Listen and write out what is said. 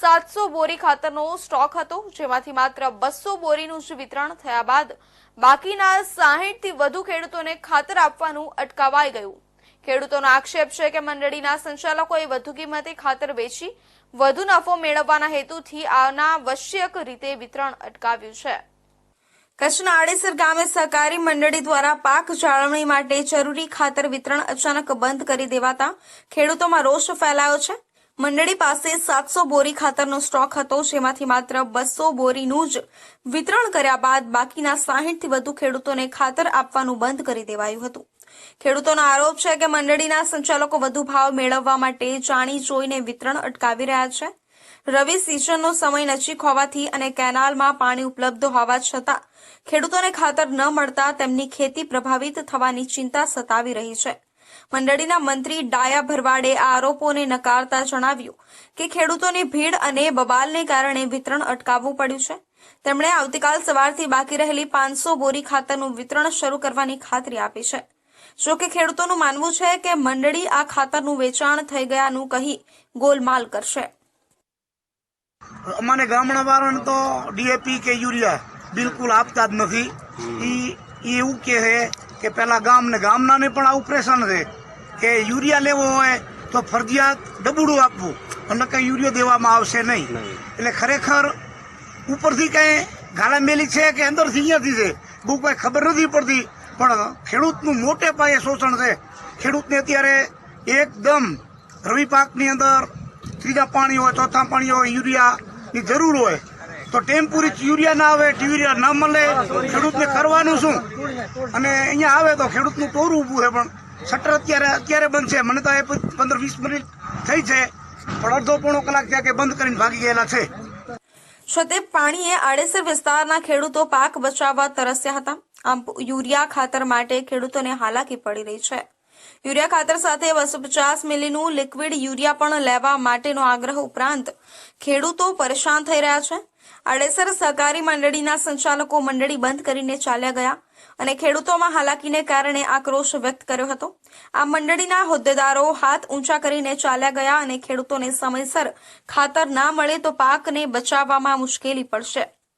સાતસો બોરી ખાતરનો સ્ટોક હતો, જેમાંથી માત્ર બસો બોરીનું જ વિતરણ થયા બાદ બાકીના સાહીઠથી વધુ ખેડૂતોને ખાતર આપવાનું અટકાવાઈ ગયું. ખેડૂતોનો આક્ષેપ છે કે મંડળીના સંચાલકોએ વધુ કિંમતે ખાતર વેચી વધુ નફો મેળવવાના હેતુથી અનાવશ્યક રીતે વિતરણ અટકાવ્યું છે. કચ્છના આડેસર ગામે સહકારી મંડળી દ્વારા પાક જાળવણી માટે જરૂરી ખાતર વિતરણ અચાનક બંધ કરી દેવાતા ખેડૂતોમાં રોષ ફેલાયો છે. મંડળી પાસે સાતસો બોરી ખાતરનો સ્ટોક હતો, જેમાંથી માત્ર બસો બોરીનું જ વિતરણ કર્યા બાદ બાકીના સાહીઠથી વધુ ખેડૂતોને ખાતર આપવાનું બંધ કરી દેવાયું હતું. ખેડૂતોનો આરોપ છે કે મંડળીના સંચાલકો વધુ ભાવ મેળવવા માટે જાણી જોઈને વિતરણ અટકાવી રહ્યા છે. રવિ સિઝનનો સમય નજીક હોવાથી અને કેનાલમાં પાણી ઉપલબ્ધ હોવા છતાં ખેડૂતોને ખાતર ન મળતા તેમની ખેતી પ્રભાવિત થવાની ચિંતા સતાવી રહી છે. મંડળીના મંત્રી ડાયા ભરવાડે આ આરોપોને નકારતા જણાવ્યું કે ખેડૂતોની ભીડ અને બબાલને કારણે વિતરણ અટકાવવું પડ્યું છે. તેમણે આવતીકાલ સવારથી બાકી રહેલી પાંચસો બોરી ખાતરનું વિતરણ શરૂ કરવાની ખાતરી આપી છે. જો ખેડૂતોનું માનવું છે કે મંડળી આ ખાતરનું વેચાણ થઈ ગયાનું કહી ગોલમાલ કરશે. અમારે ગામડા વાળાને તો ડીએપી કે યુરિયા બિલકુલ આપતા જ નથી. એવું કે કે પેલા ગામ ને ગામનાને પણ આવું પ્રેશન છે. કે યુરિયા લેવો હોય તો ફરજિયાત ડબુડું આપવું. અને કઈ યુરિયો દેવામાં આવશે નહીં. એટલે ખરેખર ઉપરથી કઈ ગાળા મેલી છે કે અંદરથી અહીંયાથી છે? બહુ કઈ ખબર નથી પડતી. પણ ખેડૂતનું મોટે પાયે શોષણ છે. ખેડૂતને અત્યારે એકદમ રવિ પાકની અંદર ત્રીજા પાણી હોય ચોથા પાણી હોય યુરિયાની જરૂર હોય. તો ટેમ્પુરી યુરિયા ના આવે યુરિયા ના મળે ખેડૂતને કરવાનું શું? અને અહીંયા આવે તો ખેડૂતનું ટોરું ઊભું છે, પણ શટર અત્યારે અત્યારે બંધ છે. મને તો એ પંદર વીસ મિનિટ થઈ છે, પણ અડધો પોણો કલાક ત્યાં કે બંધ કરીને ભાગી ગયેલા છે. છતે પાણીએ આડેસર વિસ્તારના ખેડૂતો પાક બચાવવા તરસ્યા હતા. આમ યુરિયા ખાતર માટે ખેડૂતોને હાલાકી પડી રહી છે. યુરિયા ખાતર સાથે બસો પચાસ મિલીનું લિક્વિડ યુરિયા પણ લેવા માટેનો આગ્રહ ઉપરાંત ખેડૂતો પરેશાન થઈ રહ્યા છે. આડેસર સહકારી મંડળીના સંચાલકો મંડળી બંધ કરીને ચાલ્યા ગયા અને ખેડૂતોમાં હાલાકીને કારણે આક્રોશ વ્યક્ત કર્યો હતો. આ મંડળીના હોદ્દેદારો હાથ ઊંચા કરીને ચાલ્યા ગયા અને ખેડૂતોને સમયસર ખાતર ના મળે તો પાકને બચાવવામાં મુશ્કેલી પડશે.